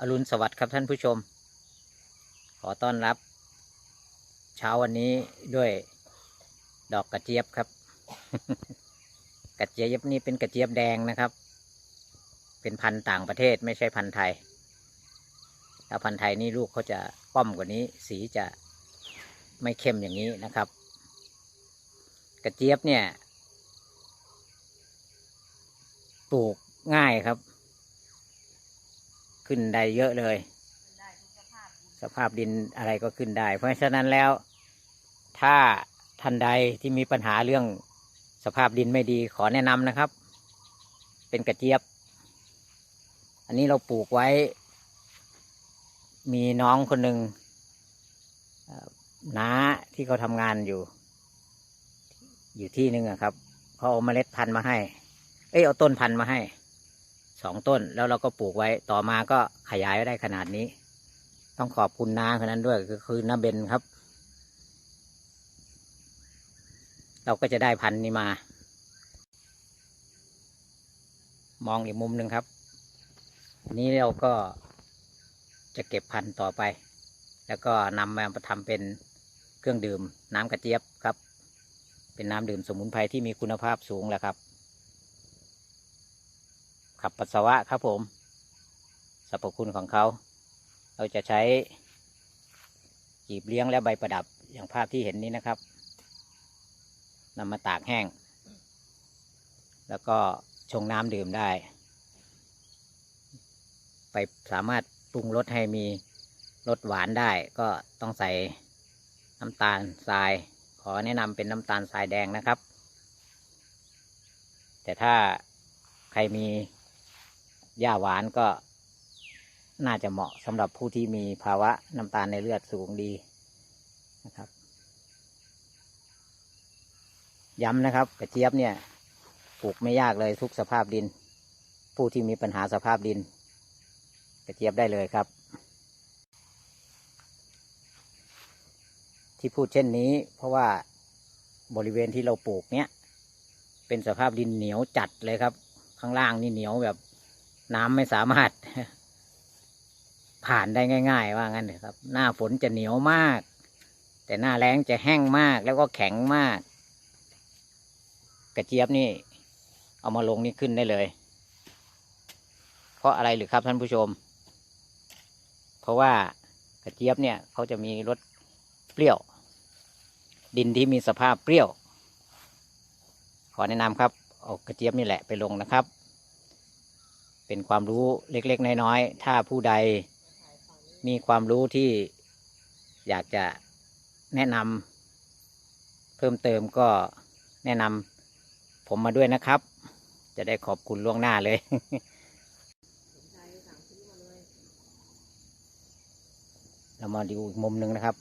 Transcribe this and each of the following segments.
อรุณสวัสดิ์ครับท่านผู้ชม ขอต้อนรับ เช้าวันนี้ด้วยดอกกระเจี๊ยบครับ กระเจี๊ยบนี่เป็นกระเจี๊ยบแดงนะครับ เป็นพันธุ์ต่างประเทศไม่ใช่พันธุ์ไทยถ้าพันธุ์ไทยนี่ลูกเขาจะป้อมกว่านี้ สีจะไม่เข้มอย่างนี้นะครับ กระเจี๊ยบเนี่ยปลูกง่ายครับ ขึ้นได้เยอะเลย สภาพดินอะไรก็ขึ้นได้ เพราะฉะนั้นแล้ว ถ้าท่านใดที่มีปัญหาเรื่องสภาพดินไม่ดีขอแนะนำนะครับ เป็นกระเจี๊ยบ อันนี้เราปลูกไว้ มีน้องคนหนึ่งเอ่อน้าที่เขาทำงานอยู่ อยู่ที่หนึ่งอะครับเขาเอาเมล็ดพันธุ์มาให้ เอ้ยเอาต้นพันธุ์มาให้ สองต้นแล้วเราก็ปลูกไว้ต่อมาก็ขยายได้ขนาดนี้ ต้องขอบคุณนาคนนั้นด้วยก็คือนาเบนครับ เราก็จะได้พันธุ์นี้มา มองอีกมุมหนึ่งครับนนี้เราก็จะเก็บพันธุ์ต่อไป แล้วก็นำมาทำเป็นเครื่องดื่มน้ำกระเจี๊ยบครับ เป็นน้ำดื่มสมุนไพรที่มีคุณภาพสูงแหละครับ ขับปัสสาวะครับผมสรรพคุณของเขา เราจะใช้จีบเลี้ยงและใบประดับอย่างภาพที่เห็นนี้นะครับนำมาตากแห้ง แล้วก็ชงน้ำดื่มได้ ไปสามารถปรุงรสให้มีรสหวานได้ ก็ต้องใส่น้ำตาลทราย ขอแนะนำเป็นน้ำตาลทรายแดงนะครับ แต่ถ้าใครมี หญ้าหวานก็น่าจะเหมาะสำหรับผู้ที่มีภาวะน้ำตาลในเลือดสูงดีนะครับ ย้ำนะครับ กระเจี๊ยบเนี่ยปลูกไม่ยากเลยทุกสภาพดิน ผู้ที่มีปัญหาสภาพดิน กระเจี๊ยบได้เลยครับ ที่พูดเช่นนี้ เพราะว่าบริเวณที่เราปลูกเนี้ยเป็นสภาพดินเหนียวจัดเลยครับ ข้างล่างนี่เหนียวแบบ น้ำไม่สามารถ ผ่านได้ง่าย ๆ ว่างั้นเถอะครับ หน้าฝนจะเหนียวมาก แต่หน้าแล้งจะแห้งมากแล้วก็แข็งมาก กระเจี๊ยบนี่ เอามาลงนี่ขึ้นได้เลย เพราะอะไรหรือครับท่านผู้ชม เพราะว่ากระเจี๊ยบเนี่ยเขาจะมีรสเปรี้ยว ดินที่มีสภาพเปรี้ยว ขอแนะนำครับเอากระเจี๊ยบนี่แหละไปลงนะครับ เป็นความรู้เล็ก ๆ น้อยๆถ้าผู้ใดมีความรู้ที่อยากจะแนะนำเพิ่มเติมก็แนะนำผมมาด้วยนะครับ จะได้ขอบคุณล่วงหน้าเลยเรามาดูอีกมุมหนึ่งนะครับ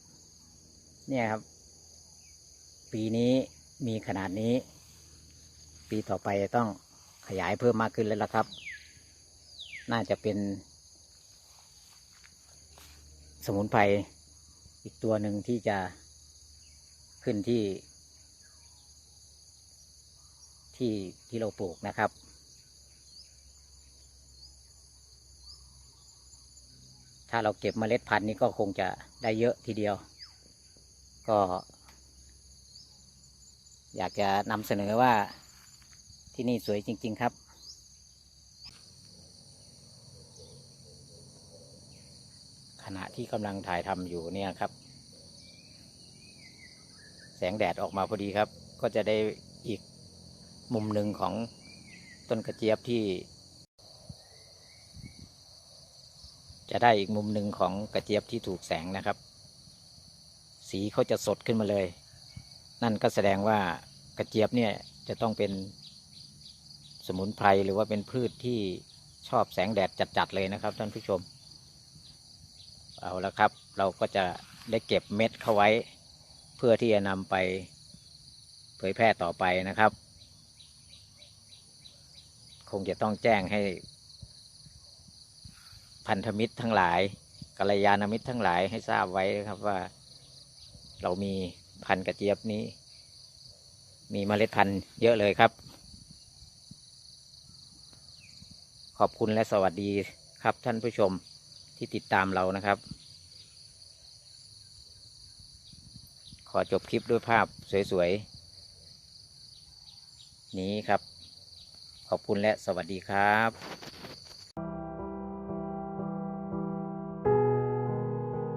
เนี่ยครับ ปีนี้มีขนาดนี้ ปีต่อไปจะต้องขยายเพิ่มมากขึ้นแล้วล่ะครับ น่าจะเป็น สมุนไพรอีกตัวหนึ่งที่จะขึ้นที่ ที่ที่เราปลูกนะครับ ถ้าเราเก็บเมล็ดพันธุ์นี้ก็คงจะได้เยอะทีเดียว ก็ อยากจะนำเสนอว่าที่นี่สวยจริง ๆ ครับ ขณะที่กำลังถ่ายทำอยู่เนี่ยครับ แสงแดดออกมาพอดีครับ ก็จะได้อีกมุมหนึ่งของต้นกระเจี๊ยบที่ จะได้อีกมุมหนึ่งของกระเจี๊ยบที่ถูกแสงนะครับ สีเขาจะสดขึ้นมาเลย นั่นก็แสดงว่ากระเจี๊ยบเนี่ยจะต้องเป็นสมุนไพรหรือว่าเป็นพืชที่ชอบแสงแดดจัดๆเลยนะครับท่านผู้ชม เอาละครับ เราก็จะได้เก็บเม็ดเข้าไว้ เพื่อที่จะนำไปเผยแพร่ต่อไปนะครับ คงจะต้องแจ้งให้พันธมิตรทั้งหลายกัลยาณมิตรทั้งหลายให้ทราบไว้นะครับว่า เรามีพันธุ์กระเจี๊ยบนี้ มีเมล็ดพันธุ์เยอะเลยครับ ขอบคุณและสวัสดีครับท่านผู้ชม ที่ติดตามเรานะครับ ขอจบคลิปด้วยภาพสวยๆ นี้ครับ ขอบคุณและสวัสดีครับ